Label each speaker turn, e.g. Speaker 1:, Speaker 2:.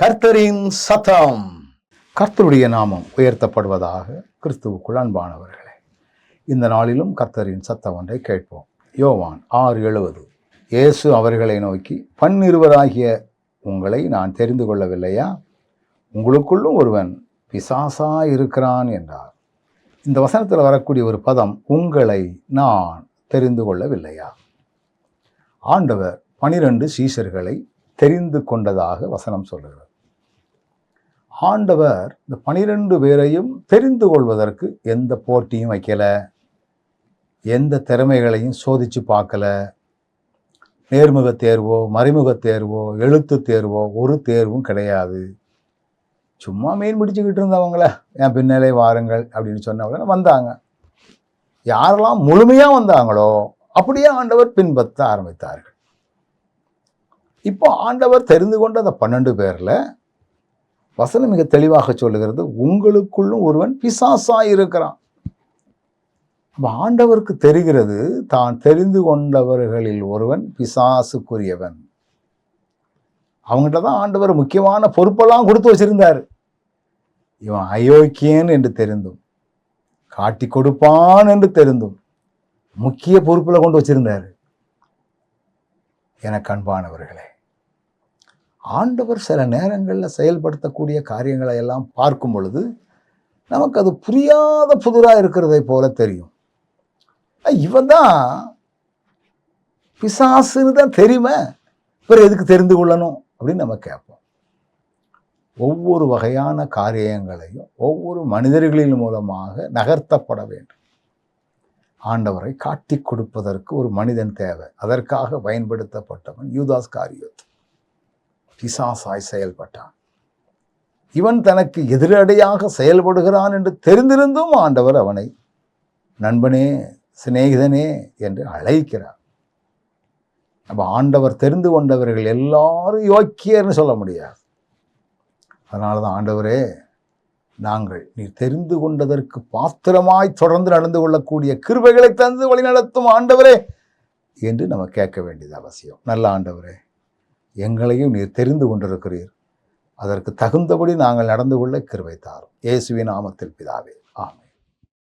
Speaker 1: கர்த்தரின் சத்தம். கர்த்தருடைய நாமம் உயர்த்தப்படுவதாக கிறிஸ்துவுக்குள் அன்பானவர்களே இந்த நாளிலும் கர்த்தரின் சத்தம் ஒன்றை கேட்போம். யோவான் ஆறு எழுவது இயேசு அவர்களை நோக்கி பன்னிருவராகிய உங்களை நான் தெரிந்து கொள்ளவில்லையா? உங்களுக்குள்ளும் ஒருவன் பிசாசா இருக்கிறான் என்றார். இந்த வசனத்தில் வரக்கூடிய ஒரு பதம் உங்களை நான் தெரிந்து கொள்ளவில்லையா? ஆண்டவர் பனிரெண்டு சீஷர்களை தெரிந்து கொண்டதாக வசனம் சொல்லுகிறது. ஆண்டவர் இந்த பனிரெண்டு பேரையும் தெரிந்து கொள்வதற்கு எந்த போட்டியும் வைக்கலை எந்த திறமைகளையும் சோதித்து பார்க்கல. நேர்முக தேர்வோ மறைமுக தேர்வோ எழுத்து தேர்வோ ஒரு தேர்வும் கிடையாது. சும்மா மீன் பிடிச்சிக்கிட்டு இருந்தவங்கள என் பின்னாலே வாருங்கள் அப்படின்னு சொன்னவங்க வந்தாங்க. யாரெல்லாம் முழுமையாக வந்தாங்களோ அப்படியே ஆண்டவர் பின்பற்ற ஆரம்பித்தார்கள். இப்போ ஆண்டவர் தெரிந்து கொண்ட அந்த பன்னெண்டு பேரில் வசனம் மிக தெளிவாக சொல்லுகிறது உங்களுக்குள்ளும் ஒருவன் பிசாசாக இருக்கிறான். அப்ப ஆண்டவருக்கு தெரிகிறது தான் தெரிந்து கொண்டவர்களில் ஒருவன் பிசாசுக்குரியவன். அவங்ககிட்ட தான் ஆண்டவர் முக்கியமான பொறுப்பெல்லாம் கொடுத்து வச்சிருந்தார். இவன் அயோக்கியன் என்று தெரிந்தும் காட்டி கொடுப்பான் என்று தெரிந்தும் முக்கிய பொறுப்பில் கொண்டு வச்சிருந்தார். என கண்பானவர்களே ஆண்டவர் சில நேரங்களில் செயல்படுத்தக்கூடிய காரியங்களை எல்லாம் பார்க்கும் பொழுது நமக்கு அது புரியாத புதிராக இருக்கிறதை போல தெரியும். இவன் தான் பிசாசுன்னு தான் தெரியுமே இப்போ எதுக்கு தெரிந்து கொள்ளணும் அப்படின்னு நம்ம கேட்போம். ஒவ்வொரு வகையான காரியங்களையும் ஒவ்வொரு மனிதர்களின் மூலமாக நகர்த்தப்பட வேண்டும். ஆண்டவரை காட்டி கொடுப்பதற்கு ஒரு மனிதன் தேவை. அதற்காக பயன்படுத்தப்பட்டவன் யூதாஸ் காரியத்து பிசாசாய் செயல்பட்டான். இவன் தனக்கு எதிரடையாக செயல்படுகிறான் என்று தெரிந்திருந்தும் ஆண்டவர் அவனை நண்பனே சிநேகிதனே என்று அழைக்கிறார். நம்ம ஆண்டவர் தெரிந்து கொண்டவர்கள் எல்லாரும் யோக்கியர்னு சொல்ல முடியாது. அதனால தான் ஆண்டவரே நாங்கள் நீ தெரிந்து கொண்டதற்கு பாத்திரமாய் தொடர்ந்து நடந்து கொள்ளக்கூடிய கிருபைகளை தந்து வழிநடத்தும் ஆண்டவரே என்று நம்ம கேட்க வேண்டியது அவசியம். நல்ல ஆண்டவரே. எங்களையும் நீர் தெரிந்து கொண்டிருக்கிறீர். அதற்கு தகுந்தபடி நாங்கள் நடந்து கொள்ள கிருவை தாரும். இயேசுவின் நாமத்தில் பிதாவே. ஆமென்.